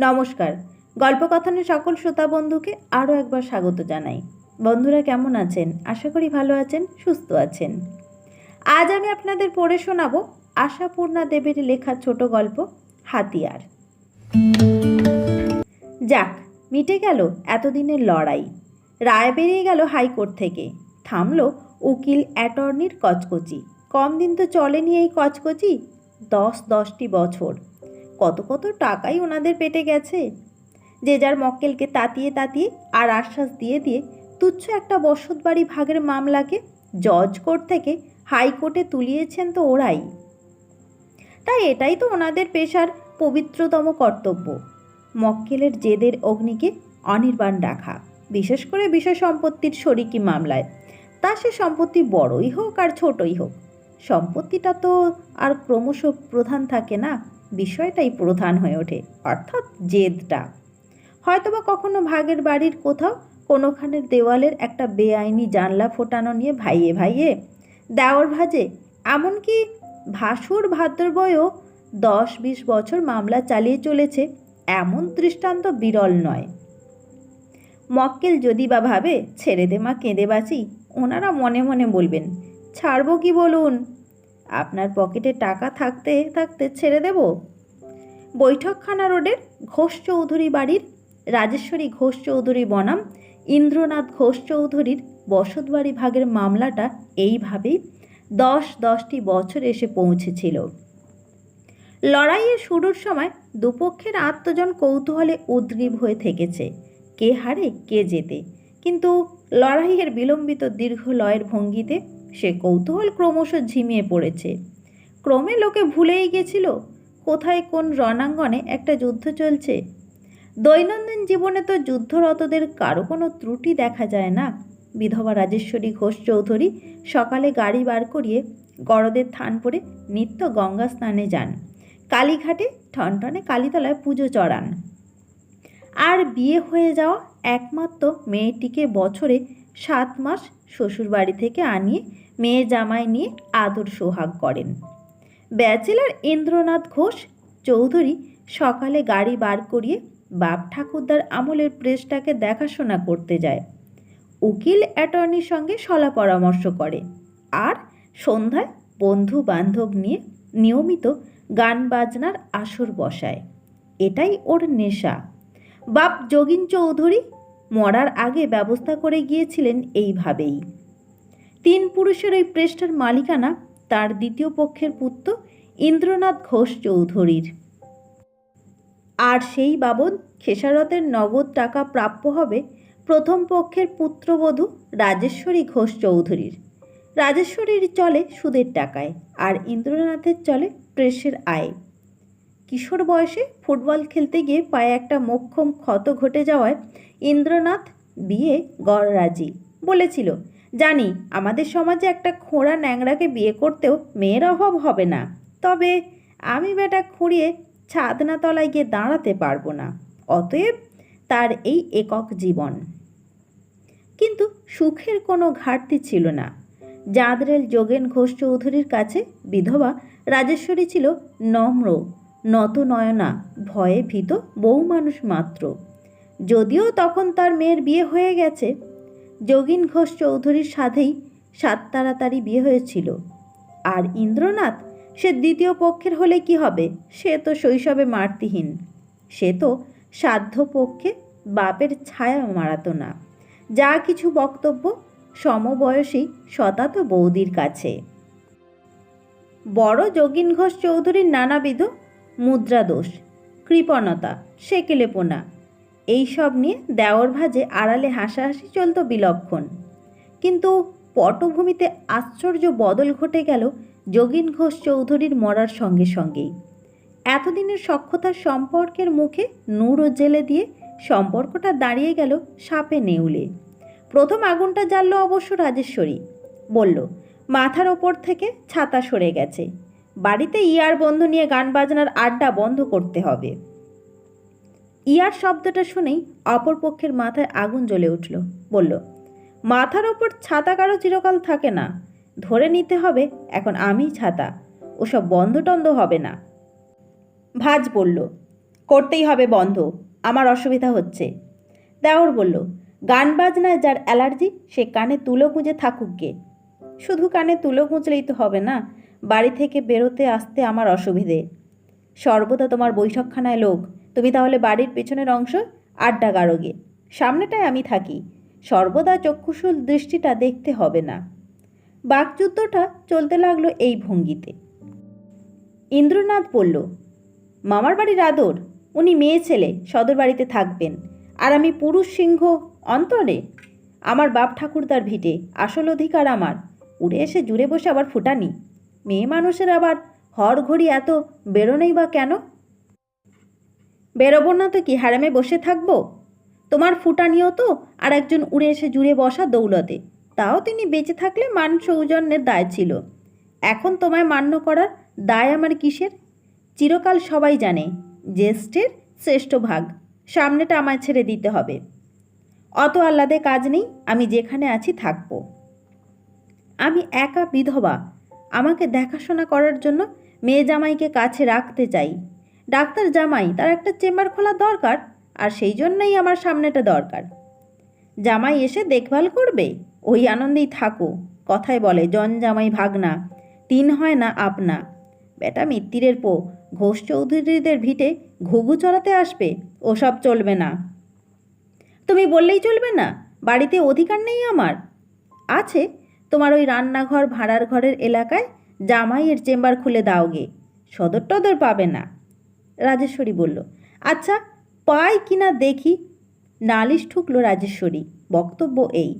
নমস্কার। গল্পকথনের সকল শ্রোতা বন্ধুকে আরও একবার স্বাগত জানাই। বন্ধুরা কেমন আছেন? আশা করি ভালো আছেন, সুস্থ আছেন। আজ আমি আপনাদের পড়ে শোনাবো আশাপূর্ণা দেবের লেখা ছোট গল্প, হাতিয়ার। যাক, মিটে গেল এতদিনের লড়াই। রায় বেরিয়ে গেল হাইকোর্ট থেকে। থামলো উকিল অ্যাটর্নির কচকচি। কম দিন তো চলেনি এই কচকচি। দশ দশটি বছর। কত কত টাকাই ওনাদের পেটে গেছে। যে যার মক্কেলকে তাতিয়ে তাতিয়ে আর আশ্বাস দিয়ে দিয়ে তুচ্ছ একটা বসত বাড়ি ভাগের মামলাকে জজ কোর্ট থেকে হাইকোর্টে তুলিয়েছেন তো ওরাই। তাই এটাই তো ওনাদের পেশার পবিত্রতম কর্তব্য। মক্কেলের জেদের অগ্নিকে অনির্বাণ রাখা, বিশেষ করে বিষয় সম্পত্তির শরিকি মামলায়। তা সে সম্পত্তি বড়ই হোক আর ছোটই হোক। সম্পত্তিটা তো আর ক্রমশ প্রধান থাকে না। বিষয়টাই প্রধান হয়ে ওঠে, অর্থাৎ জেদটা। হয়তোবা কখনো ভাগের বাড়ির কোথাও কোনোখানের দেওয়ালের একটা বেআইনি জানলা ফোটানো নিয়ে ভাইয়ে ভাইয়ে দেওয়ার ভাজে, এমনকি ভাসুর ভাদ্রবয়ও দশ বিশ বছর মামলা চালিয়ে চলেছে, এমন দৃষ্টান্ত বিরল নয়। মক্কেল যদি বা ভাবে, ছেড়ে দে মা, কেঁদে বাঁচি, ওনারা মনে মনে বলবেন, ছাড়বো কি বলুন? আপনার পকেটে টাকা থাকতে থাকতে ছেড়ে দেব? বৈঠকখানা রোডের ঘোষ চৌধুরী বাড়ির রাজেশ্বরী ঘোষ চৌধুরী বনাম, ইন্দ্রনাথ ঘোষ চৌধুরীর বসতবাড়ি ভাগের মামলাটা এইভাবেই দশ দশটি বছর এসে পৌঁছেছিল। লড়াইয়ের শুরুর সময় দুপক্ষের আত্মজন কৌতূহলে উদ্গ্রীব হয়ে থেকেছে, কে হারে, কে জেতে। কিন্তু লড়াইয়ের বিলম্বিত দীর্ঘ লয়ের ভঙ্গিতে সে কৌতূহল ক্রমশ ঝিমিয়ে পড়েছে। ক্রমে লোকে ভুলেই গেছিল, কোথায় কোন রণাঙ্গনে একটা যুদ্ধ চলছে? দৈনন্দিন জীবনে তো যুদ্ধরতদের কারও কোনো ত্রুটি দেখা যায় না। বিধবা রাজেশ্বরী ঘোষ চৌধুরী সকালে গাড়ি বার করিয়ে গড়দের থান পরে নিত্য গঙ্গা স্নানে যান। কালীঘাটে ঠনঠনে কালীতলায় পুজো চড়ান। আর বিয়ে হয়ে যাওয়া একমাত্র মেয়েটিকে বছরে সাত মাস শ্বশুরবাড়ি থেকে আনিয়ে মেয়ে জামাই নিয়ে আদর সোহাগ করেন। ব্যাচেলার ইন্দ্রনাথ ঘোষ চৌধুরী সকালে গাড়ি বার করিয়ে বাপ ঠাকুরদার আমলের প্রেসটাকে দেখাশোনা করতে যায়। উকিল অ্যাটর্নির সঙ্গে সলা পরামর্শ করে আর সন্ধ্যায় বন্ধু বান্ধব নিয়ে নিয়মিত গান বাজনার আসর বসায়। এটাই ওর নেশা। বাপ যোগিন চৌধুরী মরার আগে ব্যবস্থা করে গিয়েছিলেন এইভাবেই। তিন পুরুষের ওই প্রেসটার মালিকানা তার দ্বিতীয় পক্ষের পুত্র ইন্দ্রনাথ ঘোষ চৌধুরীর। আর সেই বাবদ খেসারতের নগদ টাকা প্রাপ্য হবে প্রথম পক্ষের পুত্রবধূ রাজেশ্বরী ঘোষ চৌধুরীর। রাজেশ্বরীর চলে সুদের টাকায় আর ইন্দ্রনাথের চলে প্রেসের আয়। কিশোর বয়সে ফুটবল খেলতে গিয়ে পায়ে একটা মোক্ষম ক্ষত ঘটে যাওয়ায় ইন্দ্রনাথ বিয়ে গড়রাজি বলেছিল। জানি, আমাদের সমাজে একটা খোঁড়া ন্যাংরাকে বিয়ে করতেও মেয়ের অভাব হবে না। তবে আমি বেটা খুঁড়িয়ে ছাদনা তলায় গিয়ে দাঁড়াতে পারব না। অতএব তার এই একক জীবন। কিন্তু সুখের কোনো ঘাটতি ছিল না। জাদরেল যোগেন ঘোষ চৌধুরীর কাছে বিধবা রাজেশ্বরী ছিল নম্র নতনয়না ভয়ে ভীত বউ মানুষ মাত্র। যদিও তখন তার মেয়ের বিয়ে হয়ে গেছে। যোগিন ঘোষ চৌধুরীর সাথেই সাত তাড়াতাড়ি বিয়ে হয়েছিল। আর ইন্দ্রনাথ, সে দ্বিতীয় পক্ষের হলে কি হবে? সে তো শৈশবে মারতিহীন। সে তো সাধ্য পক্ষে বাপের ছায়া মারাতো না। যা কিছু বক্তব্য সমবয়সী শতাত বৌদির কাছে। বড় যোগিন ঘোষ চৌধুরীর নানাবিধ মুদ্রাদোষ, কৃপণতা, সেকেলেপোনা এইসব নিয়ে দেওর ভাজে আড়ালে হাসাহাসি চলত বিলক্ষণ। কিন্তু পটভূমিতে আশ্চর্য বদল ঘটে গেল যোগিন ঘোষ চৌধুরীর মরার সঙ্গে সঙ্গেই। এতদিনের সক্ষতার সম্পর্কের মুখে নূর জেলে দিয়ে সম্পর্কটা দাঁড়িয়ে গেল সাপে নেউলে। প্রথম আগুনটা জ্বাললো অবশ্য রাজেশ্বরী। বলল, মাথার ওপর থেকে ছাতা সরে গেছে। বাড়িতে ইয়ার বন্ধ নিয়ে গান বাজনার আড্ডা বন্ধ করতে হবে। ইয়ার শব্দটা শুনেই অপর পক্ষের মাথায় আগুন জ্বলে উঠল। বলল, মাথার ওপর ছাতা কারও চিরকাল থাকে না। ধরে নিতে হবে এখন আমি ছাতা। ওসব বন্ধ টন্ধ হবে না। ভাজ বলল, করতেই হবে বন্ধ। আমার অসুবিধা হচ্ছে। দেওর বলল, গান বাজনায় যার অ্যালার্জি, সে কানে তুলো গুঁজে থাকুক গে। শুধু কানে তুলো গুঁজলেই তো হবে না, বাড়ি থেকে বেরোতে আসতে আমার অসুবিধে। সর্বদা তোমার বৈঠকখানায় লোক তুমি তাহলে বাড়ির পেছনের অংশ আড্ডা গারোগে সামনেটায় আমি থাকি। সর্বদা চক্ষুশুল দৃষ্টিটা দেখতে হবে না। বাকযুদ্ধটা চলতে লাগল এই ভঙ্গিতে। ইন্দ্রনাথ বলল, মামার বাড়ির আদর, উনি মেয়ে ছেলে, সদর বাড়িতে থাকবেন। আর আমি পুরুষ সিংহ, অন্তরে? আমার বাপ ঠাকুরদার ভিটে, আসল অধিকার আমার। উড়ে এসে জুড়ে বসে আবার ফুটানি। মেয়ে মানুষের আবার হর ঘড়ি এত বেরোনেই বা কেন? বেরোবো না তো কি, হারামে বসে থাকব? তোমার ফুটানিও তো আর একজন উড়ে এসে জুড়ে বসা দৌলতে। তাও তিনি বেঁচে থাকলে মান সৌজন্যের দায় ছিল। এখন তোমায় মান্য করার দায় আমার কিসের? চিরকাল সবাই জানে, জ্যেষ্ঠের শ্রেষ্ঠ ভাগ, সামনেটা আমায় ছেড়ে দিতে হবে। অত আহ্লাদে কাজ নেই, আমি যেখানে আছি থাকব। আমি একা বিধবা, আমাকে দেখাশোনা করার জন্য মেয়ে জামাইকে কাছে রাখতে চাই। ডাক্তার জামাই, তার একটা চেম্বার খোলা দরকার, আর সেই জন্যই আমার সামনেটা দরকার। জামাই এসে দেখভাল করবে? ওই আনন্দেই থাকো, কথায় বলে জন জামাই ভাগনা, তিন হয় না আপনা। বেটা মিত্তিরের পো, ঘোষ চৌধুরীদের ভিটে ঘুঘু চড়াতে আসবে, ওসব চলবে না। তুমি বললেই চলবে না, বাড়িতে অধিকার নেই আমার। আছে, তোমার ওই রান্নাঘর, ভাড়ার ঘরের এলাকায় জামাইয়ের চেম্বার খুলে দাও গে সদর টদর পাবে না। রাজেশ্বরী বলল আচ্ছা পাই কিনা দেখি? নালিশ ঠুকলো রাজেশ্বরী, বক্তব্য এই,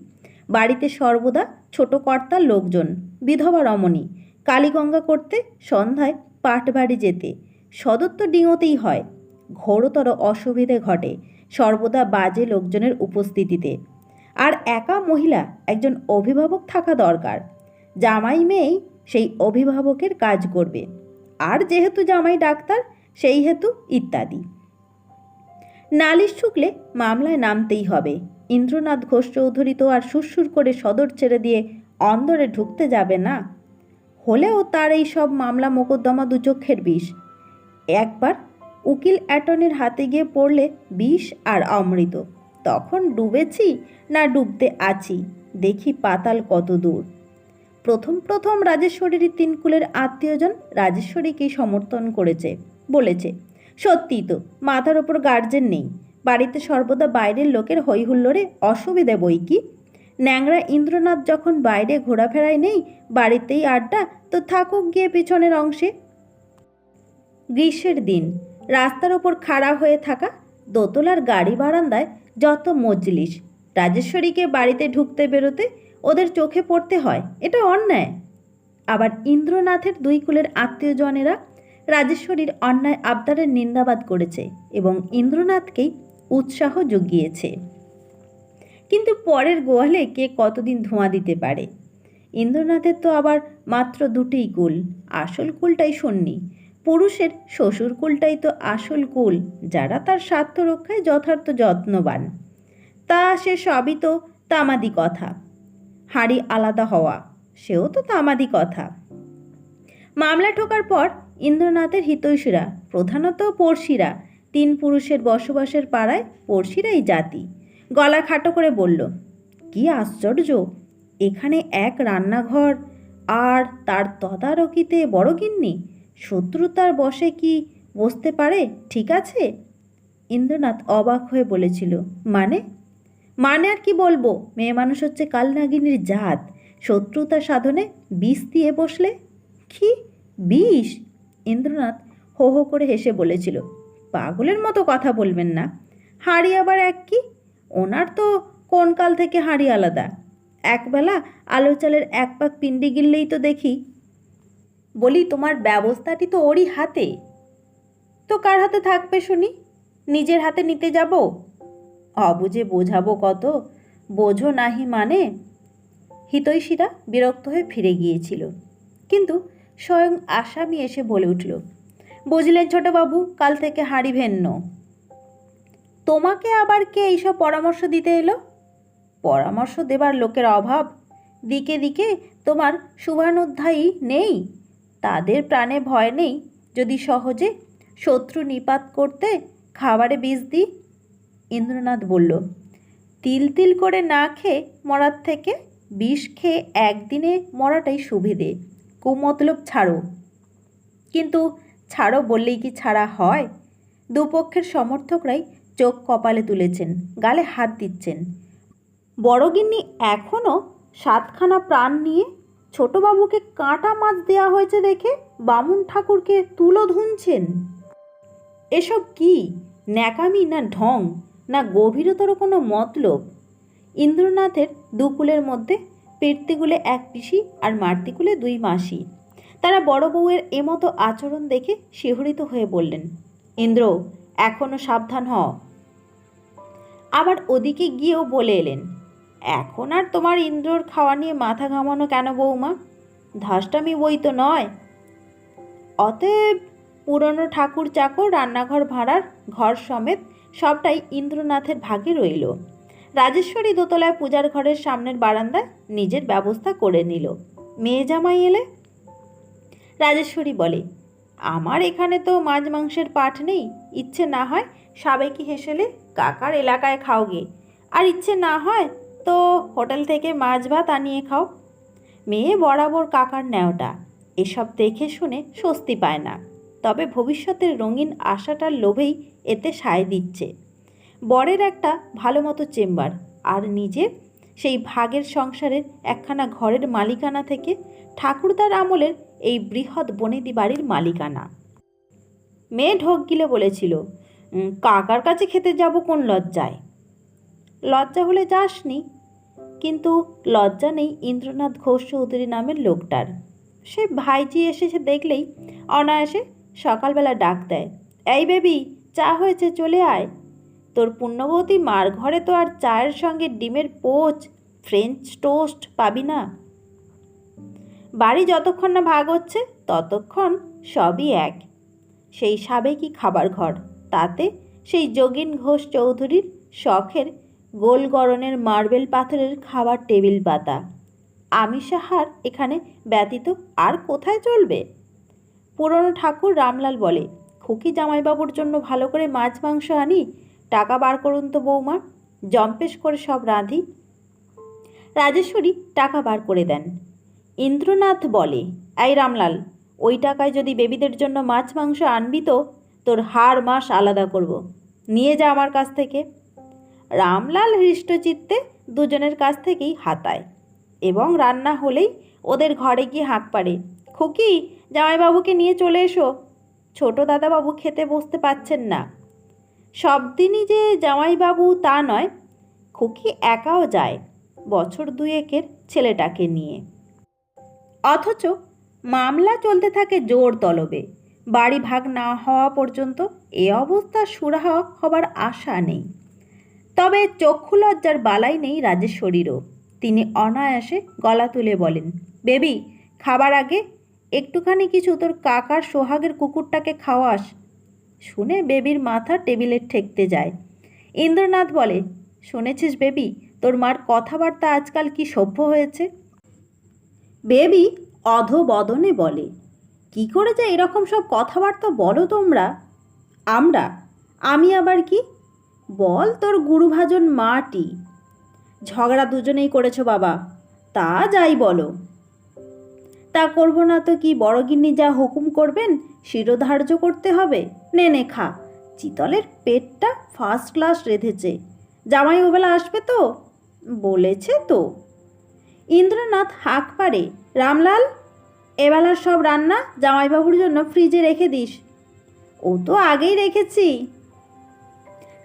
বাড়িতে সর্বদা ছোট কর্তার লোকজন, বিধবা রমণী, কালীগঙ্গা করতে সন্ধ্যায় পাটবাড়ি যেতে, সদর তো ডিঙোতেই হয়, ঘোরতর অসুবিধে ঘটে সর্বদা বাজে লোকজনের উপস্থিতিতে, আর একা মহিলা একজন অভিভাবক থাকা দরকার, জামাই মেয়েই সেই অভিভাবকের কাজ করবে, আর যেহেতু জামাই ডাক্তার সেই হেতু ইত্যাদি। নালিশ ঠুকলে মামলায় নামতেই হবে। ইন্দ্রনাথ ঘোষ চৌধুরী তো আর সুরসুর করে সদর ছেড়ে দিয়ে অন্দরে ঢুকতে যাবে না। হলেও তার এই সব মামলা মোকদ্দমা দুচক্ষের বিষ। একবার উকিল অ্যাটর্নির হাতে গিয়ে পড়লে বিষ আর অমৃত। তখন ডুবেছি না ডুবতে আছি, দেখি পাতাল কত দূর। প্রথম প্রথম রাজেশ্বরীর তিনকুলের আত্মীয়জন রাজেশ্বরীকেই সমর্থন করেছে। বলেছে। সত্যিই তো, মাথার ওপর গার্জেন নেই। বাড়িতে সর্বদা বাইরের লোকের হৈহুল্লোড়ে অসুবিধে বই কি? ন্যাংরা ইন্দ্রনাথ যখন বাইরে ঘোরাফেরায় নেই, বাড়িতেই আড্ডা, তো থাকুক গিয়ে পিছনের অংশে। গ্রীষ্মের দিন, রাস্তার ওপর খাড়া হয়ে থাকা, দোতলার গাড়ি বারান্দায় যত মজলিস, রাজেশ্বরীকে বাড়িতে ঢুকতে বেরোতে ওদের চোখে পড়তে হয়, এটা অন্যায়। আবার ইন্দ্রনাথের দুই কুলের আত্মীয়জনেরা রাজেশ্বরীর অন্যায় আবদারের নিন্দাবাদ করেছে এবং ইন্দ্রনাথকেই উৎসাহ জুগিয়েছে। কিন্তু পরের গোয়ালে কে কতদিন ধোঁয়া দিতে পারে? ইন্দ্রনাথের তো আবার মাত্র দুটিই কুল, আসল কুলটাই সন্নি। পুরুষের শ্বশুর কুলটাই তো আসল কুল, যারা তার স্বার্থ রক্ষায় যথার্থ যত্নবান। তা সে সবই তো তামাদি কথা। হাঁড়ি আলাদা হওয়া, সেও তো তামাদি কথা। মামলা ঠোকার পর ইন্দ্রনাথের হিতৈষীরা, প্রধানত পড়শিরা, তিন পুরুষের বসবাসের পাড়ায় পড়শিরাই জাতি। গলা খাটো করে বলল, কি আশ্চর্য! এখানে এক রান্নাঘর, আর তার তদারকিতে বড় গিন্নি। শত্রুতার বসে কি বসতে পারে? ঠিক আছে? ইন্দ্রনাথ অবাক হয়ে বলেছিল মানে? মানে আর কি বলব? মেয়ে মানুষ হচ্ছে কালনাগিনীর জাত। শত্রুতা সাধনে বিষ দিয়ে বসলে? কি? বিষ? ইন্দ্রনাথ হো হো করে হেসে বলেছিল, পাগলের মতো কথা বলবেন না। হাঁড়ি আবার এক কি? ওনার তো কোন কাল থেকে হাঁড়ি আলাদা? একবেলা আলো চালের এক পাক পিন্ডি গিললেই তো দেখি। বলি, তোমার ব্যবস্থাটি তো ওরই হাতে। তো কার হাতে থাকবে শুনি? নিজের হাতে নিতে যাব? অবুঝে বোঝাবো কত? বোঝো নাহি মানে? হিতৈষীরা বিরক্ত হয়ে ফিরে গিয়েছিল। কিন্তু স্বয়ং আসামি এসে বলে উঠল, বুঝলেন ছোটবাবু, কাল থেকে হাঁড়ি ভেন্ন। তোমাকে আবার কে এইসব পরামর্শ দিতে এলো? পরামর্শ দেবার লোকের অভাব। দিকে দিকে তোমার শুভানুধ্যায়ী নেই। তাদের প্রাণে ভয় নেই। যদি সহজে শত্রু নিপাত করতে খাবারে বিষ দিই? ইন্দ্রনাথ বলল, তিল তিল করে না খেয়ে মরার থেকে বিষ খেয়ে একদিনে মরাটাই সুবিধে। কুমতলব ছাড়ো। কিন্তু ছাড়ো বললেই কি ছাড়া হয়? দুপক্ষের সমর্থকরাই চোখ কপালে তুলেছেন, গালে হাত দিচ্ছেন। বড়গিন্নি এখনও সাতখানা প্রাণ নিয়ে ছোটবাবুকে কাঁটা মাছ দেয়া হয়েছে দেখে বামুন ঠাকুরকে তুলো ধুনছেন। এসব কি? ন্যাকামি না ঢং? না গভীরতর কোনো মতলব? ইন্দ্রনাথের দুকুলের মধ্যে পেটতিগুলে এক পিসি আর মারতিকুলে দুই মাসি। তারা বড় বউয়ের এমতো আচরণ দেখে শিহরিত হয়ে বললেন, ইন্দ্র এখনও সাবধান হ আবার ওদিকে গিয়েও বলে এলেন, এখন আর তোমার ইন্দ্রর খাওয়া নিয়ে মাথা ঘামানো কেন বৌমা ধাসটামি বই তো নয়। অতএব পুরনো ঠাকুর চাকর, রান্নাঘর ভাড়ার ঘর সমেত সবটাই ইন্দ্রনাথের ভাগে রইল। রাজেশ্বরী দোতলায় পূজার ঘরের সামনের বারান্দায় নিজের ব্যবস্থা করে নিল। মেয়ে জামাই এলে? রাজেশ্বরী বলে, আমার এখানে তো মাছ মাংসের পাঠ নেই। ইচ্ছে না হয় সাবেকি হেসেলে কাকার এলাকায় খাও গে। আর ইচ্ছে না হয় তো হোটেল থেকে মাছ ভাত আনিয়ে খাও। মেয়ে বরাবর কাকার ন্যাওটা। এসব দেখে শুনে স্বস্তি পায় না। তবে ভবিষ্যতের রঙিন আশাটার লোভেই এতে সায় দিচ্ছে। বরের একটা ভালো মতো চেম্বার আর নিজে সেই ভাগের সংসারের একখানা ঘরের মালিকানা থেকে ঠাকুরদার আমলের এই বৃহৎ বনেদি বাড়ির মালিকানা। মেয়ে ঢোক গিলে বলেছিল কাকার কাছে খেতে যাব কোন লজ্জায়? লজ্জা হলে যাসনি, কিন্তু লজ্জা নেই ইন্দ্রনাথ ঘোষ চৌধুরী নামের লোকটার। সে ভাইজি এসেছে দেখলেই অনায়াসে সকালবেলা ডাক দেয়, এই বেবি, চা হয়েছে, চলে আয়। তোর পুণ্যবতী মার ঘরে তো আর চায়ের সঙ্গে ডিমের পোচ ফ্রেঞ্চ টোস্ট পাবি না। বাড়ি যতক্ষণ না ভাগ হচ্ছে, ততক্ষণ সবই এক। সেই সাবেকি খাবার ঘর, তাতে সেই যোগিন ঘোষ চৌধুরীর শখের গোল গড়নের মার্বেল পাথরের খাবার টেবিল পাতা। আমিষাহার এখানে ব্যতীত আর কোথায় চলবে? পুরনো ঠাকুর রামলাল বলে, খুকি জামাইবাবুর জন্য ভালো করে মাছ মাংস আনি টাকা বার করুন তো বৌমা জম্পেশ করে সব রাঁধি। রাজেশ্বরী টাকা বার করে দেন। ইন্দ্রনাথ বলে, এই রামলাল, ওই টাকায় যদি বেবিদের জন্য মাছ মাংস আনবি তো, তোর হাড় মাস আলাদা করব। নিয়ে যা আমার কাছ থেকে। রামলাল হৃষ্টচিত্তে দুজনের কাছ থেকেই হাতায় এবং রান্না হলেই ওদের ঘরে গিয়ে হাঁক পাড়ে, খুকি, জামাইবাবুকে নিয়ে চলে এসো। ছোট দাদাবাবু খেতে বসতে পাচ্ছেন না। সব দিনই যে জামাইবাবু তা নয়, খুকি একাও যায় বছর দুয়েকের ছেলেটাকে নিয়ে। অথচ মামলা চলতে থাকে জোর তলবে, বাড়ি ভাগ না হওয়া পর্যন্ত এ অবস্থা সুরাহা হবার আশা নেই। তবে চক্ষু লজ্জার বালাই নেই রাজেশ্বরীরও। তিনি অনায়াসে গলা তুলে বলেন, বেবি, খাবার আগে একটুখানি কিছু তোর কাকার সোহাগের কুকুরটাকে খাওয়াস। শুনে বেবির মাথা টেবিলে ঠেকতে যায়। ইন্দ্রনাথ বলে, শুনেছিস বেবি, তোর মার কথাবার্তা আজকাল কি সভ্য হয়েছে? বেবি অধবদনে বলে, কি করে যে এরকম সব কথাবার্তা বলো তোমরা? আমরা? আমি আবার কি? বল তোর গুরুভাজন মাটি। ঝগড়া দুজনেই করেছ বাবা। তা যাই বলো। তা করব না তো কি বড়গিন্নি যা হুকুম করবেন শিরোধার্য করতে হবে? নে নে, খা। চিতলের পেটটা ফার্স্ট ক্লাস রেঁধেছে। জামাই ওবেলা আসবে তো? বলেছে তো। ইন্দ্রনাথ হাঁক পারে রামলাল, এবেলার সব রান্না জামাইবাবুর জন্য ফ্রিজে রেখে দিস। ও তো আগেই রেখেছি।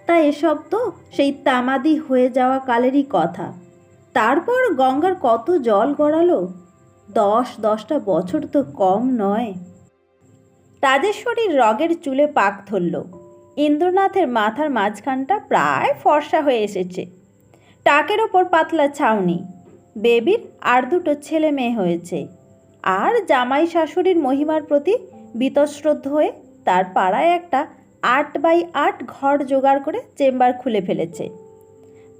তা এসব তো সেই তামাদি হয়ে যাওয়া কালেরই কথা। তারপর গঙ্গার কত জল গড়ালো? দশ, দশটা বছর তো কম নয়। রাজেশ্বরীর রগের চুলে পাক ধরল। ইন্দ্রনাথের মাথার মাঝখানটা প্রায় ফর্সা হয়ে এসেছে। টাকের ওপর পাতলা ছাউনি। বেবির আর দুটো ছেলে মেয়ে হয়েছে। আর জামাই শাশুড়ির মহিমার প্রতি বিতশ্রদ্ধ হয়ে তার পাড়ায় একটা আট বাই আট ঘর জোগাড় করে চেম্বার খুলে ফেলেছে।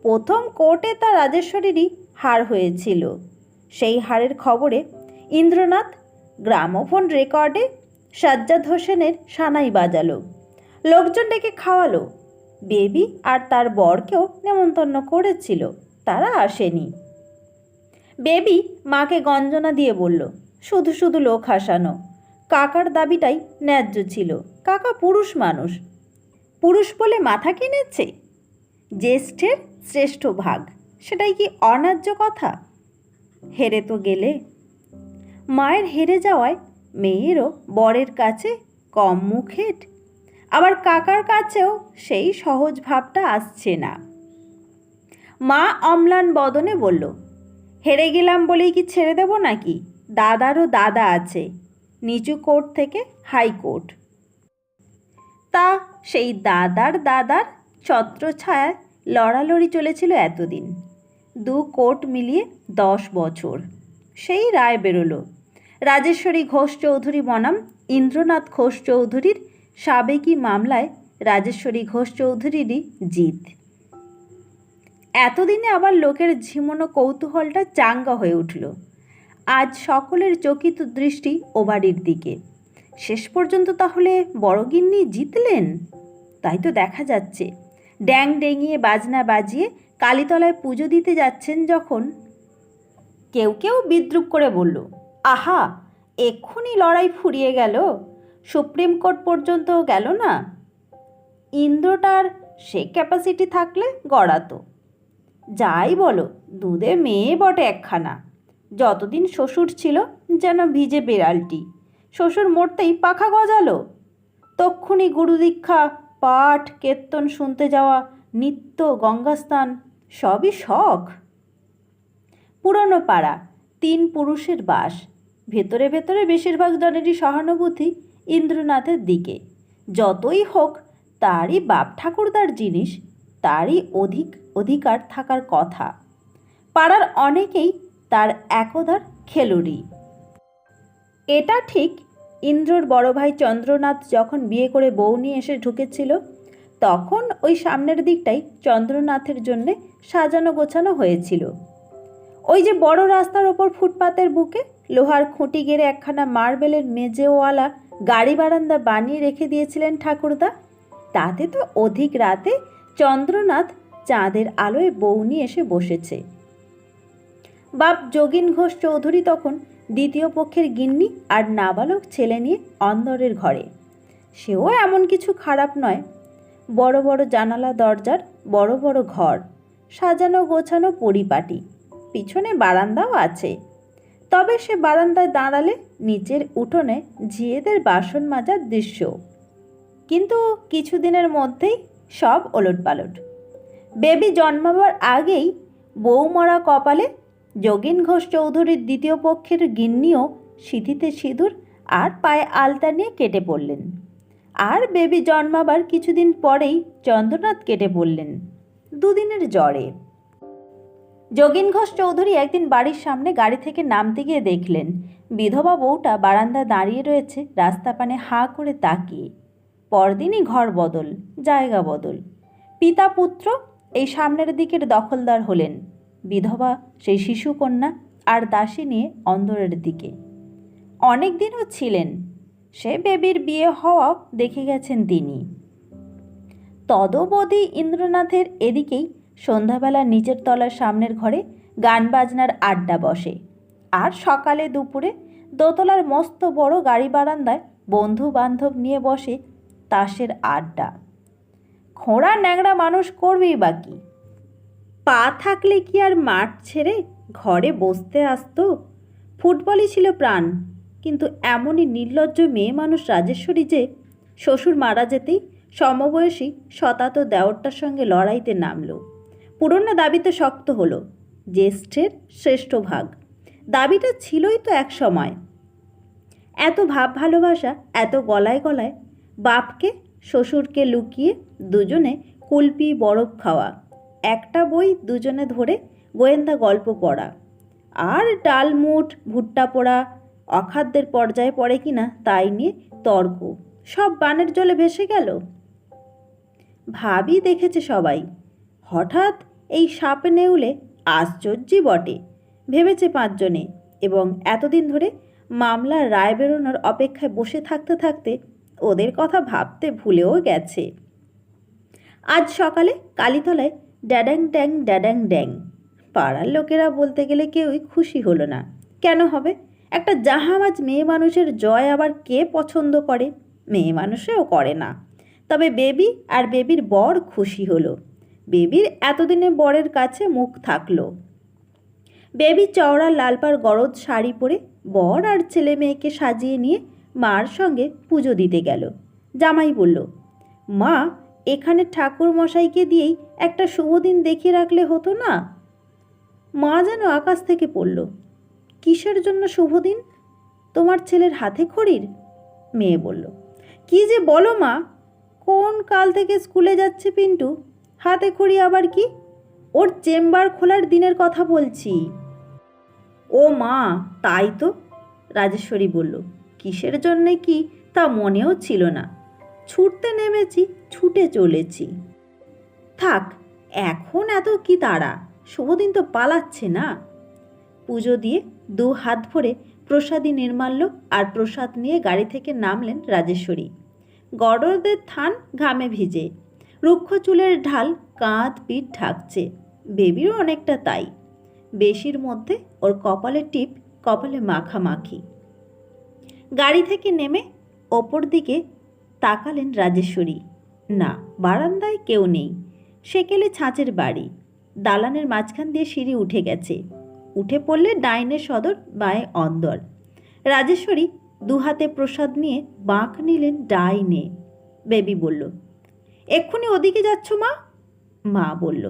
প্রথম কোর্টে তার রাজেশ্বরীরই হার হয়েছিল। সেই হারের খবরে ইন্দ্রনাথ গ্রামোফোন রেকর্ডে, সাজ্জাদ হোসেনের সানাই বাজালো। লোকজন ডেকে খাওয়ালো। বেবি আর তার বরকেও নেমন্তন্ন করেছিল, তারা আসেনি। বেবি মাকে গঞ্জনা দিয়ে বলল, শুধু শুধু লোক হাসানো। কাকার দাবিটাই ন্যায্য ছিল। কাকা পুরুষ মানুষ। পুরুষ বলে মাথা কিনেছে? জ্যেষ্ঠের শ্রেষ্ঠ ভাগ। সেটাই কি অন্যায্য কথা? হেরে তো গেলে। মায়ের হেরে যাওয়ায় মেয়েরও বরের কাছে কম মুখেট আবার কাকার কাছেও সেই সহজ ভাবটা আসছে না। মা অম্লান বদনে বলল, হেরে গেলাম বলেই কি ছেড়ে দেব নাকি? দাদারও দাদা আছে, নিচু কোর্ট থেকে হাইকোর্ট তা সেই দাদার দাদার ছত্রছায়ায় লড়ালড়ি চলেছিল এতদিন। দু কোর্ট মিলিয়ে দশ বছর। সেই রায় বেরোলো। রাজেশ্বরী ঘোষ চৌধুরী বনাম, ইন্দ্রনাথ ঘোষ চৌধুরীর সাবেকি মামলায় রাজেশ্বরী ঘোষ চৌধুরীরই জিত। এতদিনে আবার লোকের ঝিমোনো কৌতূহলটা চাঙ্গা হয়ে উঠল। আজ সকলের চকিত দৃষ্টি ও বাড়ির দিকে। শেষ পর্যন্ত তাহলে বড়গিন্নি জিতলেন? তাই তো দেখা যাচ্ছে। ড্যাং ডেঙিয়ে বাজনা বাজিয়ে কালীতলায় পুজো দিতে যাচ্ছেন যখন কেউ কেউ বিদ্রুপ করে বলল, আহা, এক্ষুনি লড়াই ফুরিয়ে গেল। সুপ্রিম কোর্ট পর্যন্ত গেল না। ইন্দ্রটার সে ক্যাপাসিটি থাকলে গড়াতো। যাই বলো, দুধে মেয়ে বটে একখানা। যতদিন শ্বশুর ছিল যেন ভিজে বেড়ালটি। শ্বশুর মরতেই পাখা গজালো। তক্ষুনি গুরুদীক্ষা পাঠ, কীর্তন, শুনতে যাওয়া, নিত্য গঙ্গাস্থান সবই শখ। পুরনো পাড়া, তিন পুরুষের বাস। ভেতরে ভেতরে বেশিরভাগ জনেরই সহানুভূতি ইন্দ্রনাথের দিকে। যতই হোক, তারই বাপ ঠাকুরদার জিনিস, তারই অধিক অধিকার থাকার কথা। পাড়ার অনেকেই তার একদার খেলুড়ি। এটা ঠিক ইন্দ্রর বড় ভাই চন্দ্রনাথ যখন বিয়ে করে বউ নিয়ে এসে ঢুকেছিল, তখন ওই সামনের দিকটাই চন্দ্রনাথের জন্যে সাজানো গোছানো হয়েছিল। ওই যে বড় রাস্তার ওপর ফুটপাতের বুকে লোহার খুঁটি গেড়ে একখানা মার্বেলের মেজেওয়ালা গাড়ি বারান্দা বানিয়ে রেখে দিয়েছিলেন ঠাকুরদা, তাতে তো অধিক রাতে চন্দ্রনাথ চাঁদের আলোয় বউ নিয়ে এসে বসেছে। বাপ যোগিন ঘোষ চৌধুরী তখন দ্বিতীয় পক্ষের গিন্নি আর নাবালক ছেলে নিয়ে অন্দরের ঘরে। সেও এমন কিছু খারাপ নয়। বড় বড় জানালা দরজার, বড় বড় ঘর, সাজানো গোছানো পরিপাটি, পিছনে বারান্দাও আছে। তবে সে বারান্দায় দাঁড়ালে নিচের উঠোনে ঝিয়েদের বাসন মাজার দৃশ্য। কিন্তু কিছুদিনের মধ্যেই সব ওলটপালট। বেবি জন্মাবার আগেই বউ মরা কপালে যোগিন ঘোষ চৌধুরীর দ্বিতীয় পক্ষের গিন্নিও সিঁথিতে সিঁদুর আর পায়ে আলতা নিয়ে কেটে পড়লেন। আর বেবি জন্মাবার কিছুদিন পরেই চন্দ্রনাথ কেটে পড়লেন দুদিনের জ্বরে। যোগিন ঘোষ চৌধুরী একদিন বাড়ির সামনে গাড়ি থেকে নামতে গিয়ে দেখলেন, বিধবা বউটা বারান্দায় দাঁড়িয়ে রয়েছে, রাস্তা পানে হাঁ করে তাকিয়ে। পরদিনই ঘর বদল, জায়গা বদল। পিতা পুত্র এই সামনের দিকের দখলদার হলেন। বিধবা, সেই শিশুকন্যা আর দাসী নিয়ে অন্দরের দিকে। অনেক দিনও ছিলেন। সে বেবির বিয়ে হওয়া দেখে গেছেন তিনি। তদবধি ইন্দ্রনাথের এদিকেই সন্ধ্যাবেলা নিচের তলার সামনের ঘরে গান বাজনার আড্ডা বসে। আর সকালে দুপুরে দোতলার মস্ত বড় গাড়ি বারান্দায় বন্ধু বান্ধব নিয়ে বসে তাসের আড্ডা। খোঁড়া ন্যাংরা মানুষ করবেই বাকি পা থাকলে কি আর মাঠ ছেড়ে ঘরে বসতে আসতো? ফুটবলই ছিল প্রাণ। কিন্তু এমনই নির্লজ্জ মেয়ে মানুষ রাজেশ্বরী যে শ্বশুর মারা যেতেই সমবয়সী শতাত দেওরটার সঙ্গে লড়াইতে নামলো। পুরনো দাবিতে শক্ত হলো, জ্যেষ্ঠের শ্রেষ্ঠ ভাগ। দাবিটা ছিলই তো এক সময়। এত ভাব ভালোবাসা, এত গলায় গলায় বাপকে, শ্বশুরকে লুকিয়ে দুজনে কুলপি বরফ খাওয়া। একটা বই দুজনে ধরে গোয়েন্দা গল্প পড়া। আর ডালমুট ভুট্টা পোড়া, অখাদ্যের পর্যায়ে পড়ে কিনা তাই নিয়ে তর্ক। সব বানের জলে ভেসে গেল। ভাবই দেখেছে সবাই। হঠাৎ এই সাপে নেউলে আশ্চর্যই বটে, ভেবেছে পাঁচজনে। এবং এতদিন ধরে মামলার রায় বেরোনোর অপেক্ষায় বসে থাকতে থাকতে ওদের কথা ভাবতে ভুলেও গেছে। আজ সকালে কালীতলায় ড্যাড্যাং ড্যাং ড্যাড্যাং ড্যাং। পাড়ার লোকেরা বলতে গেলে কেউই খুশি হলো না। কেন হবে? একটা জাহামাজ মেয়ে মানুষের জয় আবার কে পছন্দ করে? মেয়ে মানুষেও করে না। তবে বেবি আর বেবির বর খুশি হলো। বেবির এতদিনে বরের কাছে মুখ থাকল। বেবি চওড়া লালপার গরদ শাড়ি পরে বর আর ছেলে মেয়েকে সাজিয়ে নিয়ে মার সঙ্গে পুজো দিতে গেল। জামাই বলল, মা এখানে ঠাকুর মশাইকে দিয়েই একটা শুভ দিন দেখিয়ে রাখলে হতো না? মা যেন আকাশ থেকে পড়ল। কিসের জন্য শুভ দিন? তোমার ছেলের হাতে খড়ির? মেয়ে বলল। কি যে বলো মা, কোন কাল থেকে স্কুলে যাচ্ছে পিন্টু? হাতে খড়ি আবার কি? ওর চেম্বার খোলার দিনের কথা বলছি। ও মা, তাই তো? রাজেশ্বরী বলল। কিসের জন্যে কি? তা মনেও ছিল না। ছুটতে নেমেছি, ছুটে চলেছি। থাক, এখন এত কি তাড়া? শুভদিন তো পালাচ্ছে না। পুজো দিয়ে দু হাত ভরে প্রসাদী নির্মাল্য আর প্রসাদ নিয়ে গাড়ি থেকে নামলেন রাজেশ্বরী। গড়দের থান ঘামে ভিজে। রুক্ষ চুলের ঢাল কাঁধ পিঠ ঢাকছে। বেবিরও অনেকটা তাই। বেশির মধ্যে ওর কপালে টিপ, কপালে মাখামাখি। গাড়ি থেকে নেমে ওপর দিকে তাকালেন রাজেশ্বরী। না, বারান্দায় কেউ নেই। সেকেলে ছাঁচের বাড়ি। দালানের মাঝখান দিয়ে সিঁড়ি উঠে গেছে। উঠে পড়লে ডাইনে সদর, বাঁয়ে অন্দর। রাজেশ্বরী দুহাতে প্রসাদ নিয়ে বাঁক নিলেন ডাইনে। বেবি বলল, এক্ষুনি ওদিকে যাচ্ছ মা? মা বলল,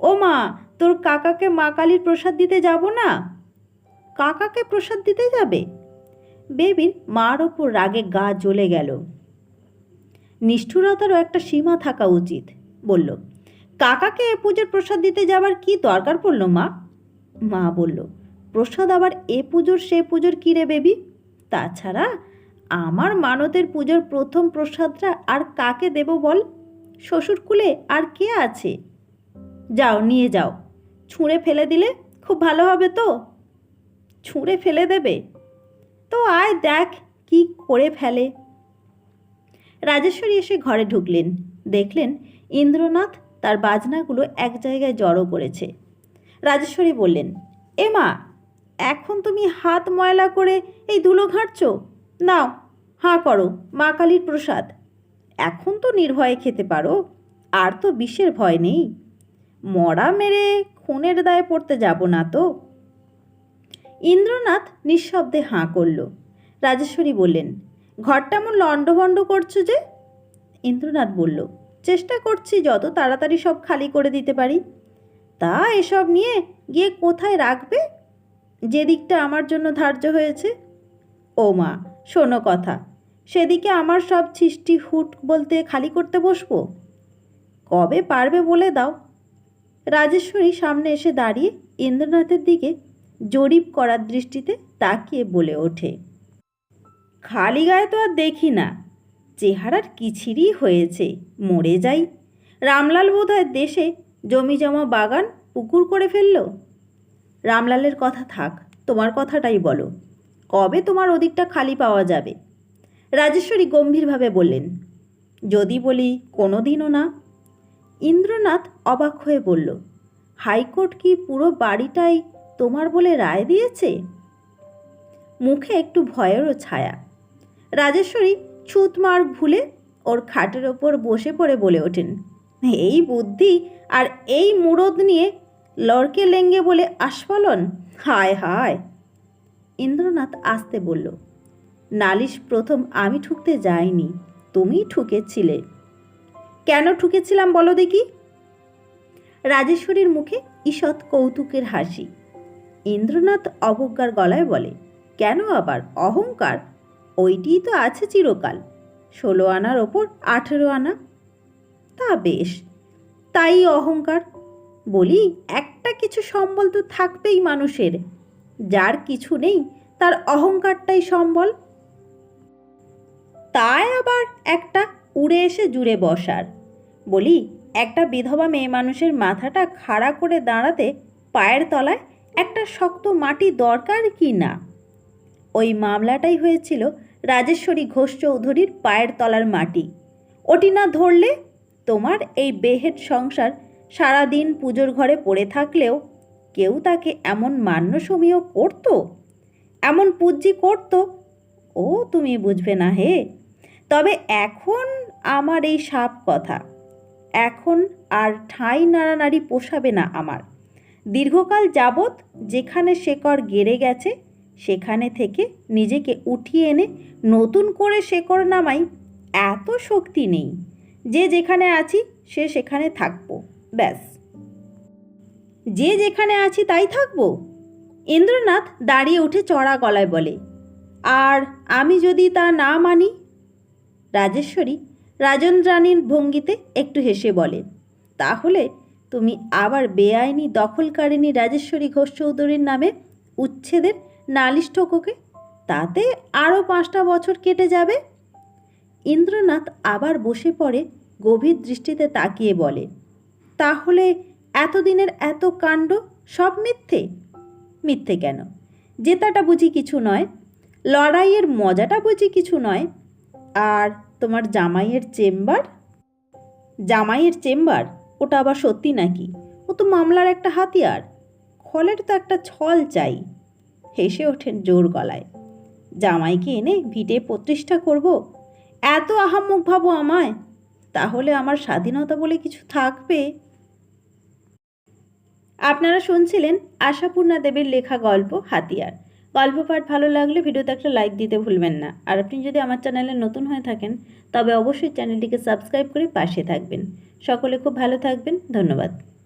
ও মা, তোর কাকাকে মা কালীর প্রসাদ দিতে যাব না? কাকাকে প্রসাদ দিতে যাবে? বেবির মার ওপর রাগে গা জ্বলে গেল। নিষ্ঠুরতারও একটা সীমা থাকা উচিত, বলল। কাকাকে এ পুজোর প্রসাদ দিতে যাবার কি দরকার পড়ল, মা? মা বলল, প্রসাদ আবার এ পুজোর সে পুজোর কী রে, বেবি? তাছাড়া আমার মানতের পুজোর প্রথম প্রসাদটা আর কাকে দেব বল? শ্বশুরকুলে আর কে আছে? যাও, নিয়ে যাও। ছুঁড়ে ফেলে দিলে খুব ভালো হবে তো? ছুঁড়ে ফেলে দেবে? তো আয় দেখ, কি করে ফেলে। রাজেশ্বরী এসে ঘরে ঢুকলেন। দেখলেন ইন্দ্রনাথ তার বাজনাগুলো এক জায়গায় জড়ো করেছে। রাজেশ্বরী বললেন, এ মা, এখন তুমি হাত ময়লা করে এই ধুলো ঘাঁটছ? নাও, হাঁ করো, মা কালীর প্রসাদ। এখন তো নির্ভয়ে খেতে পারো, আর তো বিষের ভয় নেই। মরা মেরে খুনের দায়ে পড়তে যাব না তো? ইন্দ্রনাথ নিঃশব্দে হাঁ করল। রাজেশ্বরী বললেন ঘরটা এমন লণ্ডভণ্ড করছ যে? ইন্দ্রনাথ বলল, চেষ্টা করছি যত তাড়াতাড়ি সব খালি করে দিতে পারি। তা এসব নিয়ে গিয়ে কোথায় রাখবে? যে দিকটা আমার জন্য ধার্য হয়েছে? ও মা, শোনো কথা, সেদিকে আমার সব ছিষ্টি হুট বলতে খালি করতে বসবো? কবে পারবে বলে দাও? রাজেশ্বরী সামনে এসে দাঁড়িয়ে ইন্দ্রনাথের দিকে জরিপ করার দৃষ্টিতে তাকিয়ে বলে ওঠে। খালি গায়ে তো আর দেখি না। চেহারার কিছিরি হয়েছে, মরে যাই। রামলাল বোধহয় দেশে জমি জমা বাগান পুকুর করে ফেলল। রামলালের কথা থাক, তোমার কথাটাই বলো। কবে তোমার ওদিকটা খালি পাওয়া যাবে? রাজেশ্বরী গম্ভীরভাবে বললেন, যদি বলি কোনো দিনও না। ইন্দ্রনাথ অবাক হয়ে বলল, হাইকোর্ট কি পুরো বাড়িটাই তোমার বলে রায় দিয়েছে? মুখে একটু ভয়েরও ছায়া। রাজেশ্বরী ছুতমার ভুলে ওর খাটের ওপর বসে পড়ে বলে ওঠেন। এই বুদ্ধি আর এই মুরদ নিয়ে লড়কে লেঙ্গে বলে আস্ফালন? হায় হায়! ইন্দ্রনাথ আসতে বলল, নালিশ প্রথম আমি ঠুকতে যাইনি তুমি ঠুকেছিলে। কেন ঠুকেছিলাম বলো দেখি? রাজেশ্বরীর মুখে ঈষৎ কৌতুকের হাসি। ইন্দ্রনাথ অবজ্ঞার গলায় বলে, কেন আবার? অহংকার? ওইটিই তো আছে চিরকাল। ষোলো আনার ওপর আঠেরো আনা। তা বেশ, তাই অহংকার। বলি, একটা কিছু সম্বল তো থাকবেই মানুষের। যার কিছু নেই, তার অহংকারটাই সম্বল। তাই আবার একটা উড়ে এসে জুড়ে বসার। বলি, একটা বিধবা মেয়ে মানুষের মাথাটা খাড়া করে দাঁড়াতে পায়ের তলায় একটা শক্ত মাটি দরকার কি না? ওই মামলাটাই হয়েছিল রাজেশ্বরী ঘোষ চৌধুরীর পায়ের তলার মাটি। ওটি না ধরলে তোমার এই বেহেড সংসার সারাদিন পুজোর ঘরে পড়ে থাকলেও কেউ তাকে এমন মান্যসমীয় করতো? এমন পূজ্যি করতো? ও, তুমি বুঝবে না হে। তবে এখন আমার এই সাপ কথা। এখন আর ঠাঁই নাড়ানাড়ি পোষাবে না আমার। দীর্ঘকাল যাবৎ যেখানে শেকড় গেড়ে গেছে সেখানে থেকে নিজেকে উঠিয়ে এনে নতুন করে শেকড় নামাই এত শক্তি নেই। যে যেখানে আছি, সে সেখানে থাকব। ব্যাস। যে যেখানে আছি, তাই থাকব? ইন্দ্রনাথ দাঁড়িয়ে উঠে চড়া গলায় বলে, আর আমি যদি তা না মানি? রাজেশ্বরী রাজেন্দ্রাণীর ভঙ্গিতে একটু হেসে বলে, তাহলে তুমি আবার বেআইনি দখলকারিণী রাজেশ্বরী ঘোষ চৌধুরীর নামে উচ্ছেদের নালিশ ঠোকোকে, তাতে আরও পাঁচটা বছর কেটে যাবে। ইন্দ্রনাথ আবার বসে পড়ে গভীর দৃষ্টিতে তাকিয়ে বলে, তাহলে এতদিনের এত কাণ্ড সব মিথ্যে? মিথ্যে কেন? জেতাটা বুঝি কিছু নয়, লড়াইয়ের মজাটা বুঝি কিছু নয়। আর তোমার জামাইয়ের চেম্বার? জামাইয়ের চেম্বার? ওটা আবার সত্যি নাকি? ও তো মামলার একটা হাতিয়ার। খলের তো একটা ছল চাই। হেসে ওঠেন জোর গলায়। জামাইকে এনে ভিটে প্রতিষ্ঠা করব? এত আহাম্মক ভাবো আমায়। তাহলে আমার স্বাধীনতা বলে কিছু থাকবে? আপনারা শুনছিলেন আশাপূর্ণা দেবের লেখা গল্প হাতিয়ার। গল্প পাঠ ভালো লাগলে ভিডিওতে একটা লাইক দিতে ভুলবেন না। আর আপনি যদি আমার চ্যানেলে নতুন হয়ে থাকেন, তবে অবশ্যই চ্যানেলটিকে সাবস্ক্রাইব করে পাশে থাকবেন। সকলে খুব ভালো থাকবেন। ধন্যবাদ।